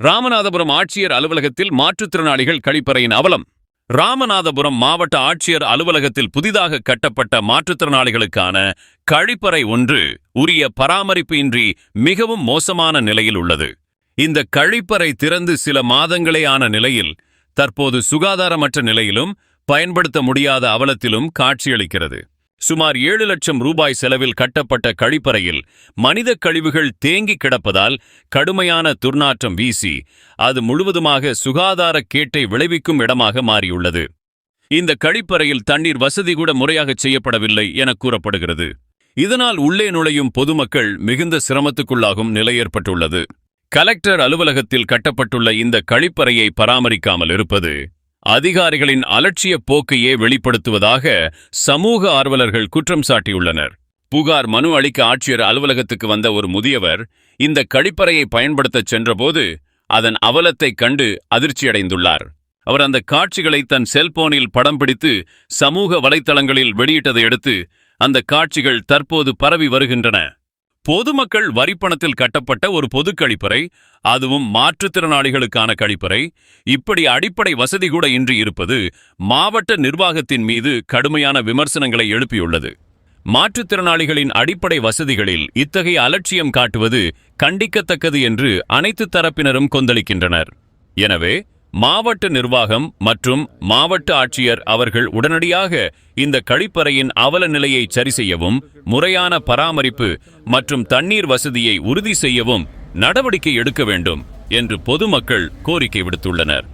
ராமநாதபுரம் ஆட்சியர் அலுவலகத்தில் மாற்றுத்திறனாளிகள் கழிப்பறையின் அவலம். ராமநாதபுரம் மாவட்ட ஆட்சியர் அலுவலகத்தில் புதிதாக கட்டப்பட்ட மாற்றுத்திறனாளிகளுக்கான கழிப்பறை ஒன்று உரிய பராமரிப்பு இன்றி மிகவும் மோசமான நிலையில் உள்ளது. இந்த கழிப்பறை திறந்து சில மாதங்களே ஆன நிலையில் தற்போது சுகாதாரமற்ற நிலையிலும் பயன்படுத்த முடியாத அவலத்திலும் காட்சியளிக்கிறது. சுமார் ஏழு லட்சம் ரூபாய் செலவில் கட்டப்பட்ட கழிப்பறையில் மனித கழிவுகள் தேங்கி கிடப்பதால் கடுமையான துர்நாற்றம் வீசி அது முழுவதுமாக சுகாதார கேட்டை விளைவிக்கும் இடமாக மாறியுள்ளது. இந்த கழிப்பறையில் தண்ணீர் வசதி கூட முறையாகச் செய்யப்படவில்லை என கூறப்படுகிறது. இதனால் உள்ளே நுழையும் பொதுமக்கள் மிகுந்த சிரமத்துக்குள்ளாகும் நிலை ஏற்பட்டுள்ளது. கலெக்டர் அலுவலகத்தில் கட்டப்பட்டுள்ள இந்த கழிப்பறையை பராமரிக்காமல் இருப்பது அதிகாரிகளின் அலட்சிய போக்கையே வெளிப்படுத்துவதாக சமூக ஆர்வலர்கள் குற்றம் சாட்டியுள்ளனர். புகார் மனு அளிக்க ஆட்சியர் அலுவலகத்துக்கு வந்த ஒரு முதியவர் இந்த கழிப்பறையை பயன்படுத்தச் சென்றபோது அதன் அவலத்தைக் கண்டு அதிர்ச்சியடைந்துள்ளார். அவர் அந்த காட்சிகளை தன் செல்போனில் படம் பிடித்து சமூக வலைத்தளங்களில் வெளியிட்டதை அடுத்து அந்த காட்சிகள் தற்போது பரவி வருகின்றன. பொதுமக்கள் வரிப்பணத்தில் கட்டப்பட்ட ஒரு பொது கழிப்பறை அதுவும் மாற்றுத்திறனாளிகளுக்கான கழிப்பறை. இப்படி அடிப்படை வசதி கூட இன்றி இருப்பது மாவட்ட நிர்வாகத்தின் மீது கடுமையான விமர்சனங்களை எழுப்பியுள்ளது. மாற்றுத்திறனாளிகளின் அடிப்படை வசதிகளில் இத்தகைய அலட்சியம் காட்டுவது கண்டிக்கத்தக்கது என்று அனைத்து தரப்பினரும் கொந்தளிக்கின்றனர். எனவே மாவட்ட நிர்வாகம் மற்றும் மாவட்ட ஆட்சியர் அவர்கள் உடனடியாக இந்த கழிப்பறையின் அவல நிலையை சரி செய்யவும் முறையான பராமரிப்பு மற்றும் தண்ணீர் வசதியை உறுதி செய்யவும் நடவடிக்கை எடுக்க வேண்டும் என்று பொதுமக்கள் கோரிக்கை விடுத்துள்ளனர்.